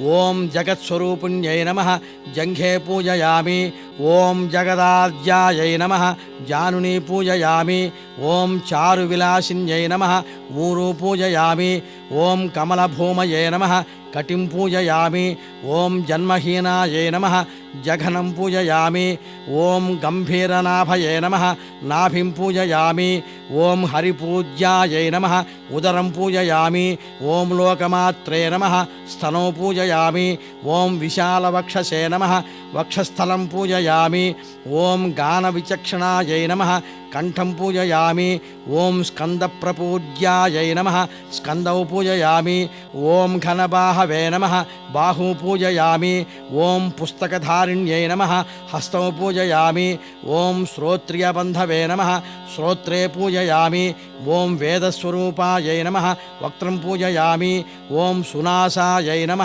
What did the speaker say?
ఓం జగత్స్వరూపుణ్యై నమ. జంఘే పూజయామి. ఓం జగదాద్యాయై నమ. జానుని పూజయామి. ఓం చారు విలాసిన్యై నమ. ఊరు పూజయామి. ఓం కమలభూమయే నమ. కటిం పూజయామి. ఓం జన్మహీనాయై నమ. జఘనం పూజయామి. ఓం గంభీరనాభయే నమ. నాభిం పూజయామి. ఓం హరిపూజ్యాయై నమ. ఉదరం పూజయామి. ఓం లోకమాత్రే నమ. స్థనో పూజయామి. ఓం విశాలవక్షసే నమ. వక్షస్థలం పూజయామి. ఓం గాన గానవిచక్షణాయై నమ. కంఠం పూజయామి. ఓం స్కంద స్కందప్రపూజ్యాయై నమ. స్కందౌ పూజయామి. ఓం ఘనబాహవే నమ బాహు పూజయామి ఓం పుస్తకధారిణ్యై నమ హస్తౌ పూజయామి ఓం శ్రోత్రియబంధవే నమ శ్రోత్రే పూజయామి ఓం వేదస్వరూపాయై నమ వక్త్రం పూజయామి ఓం సునాసాయై నమ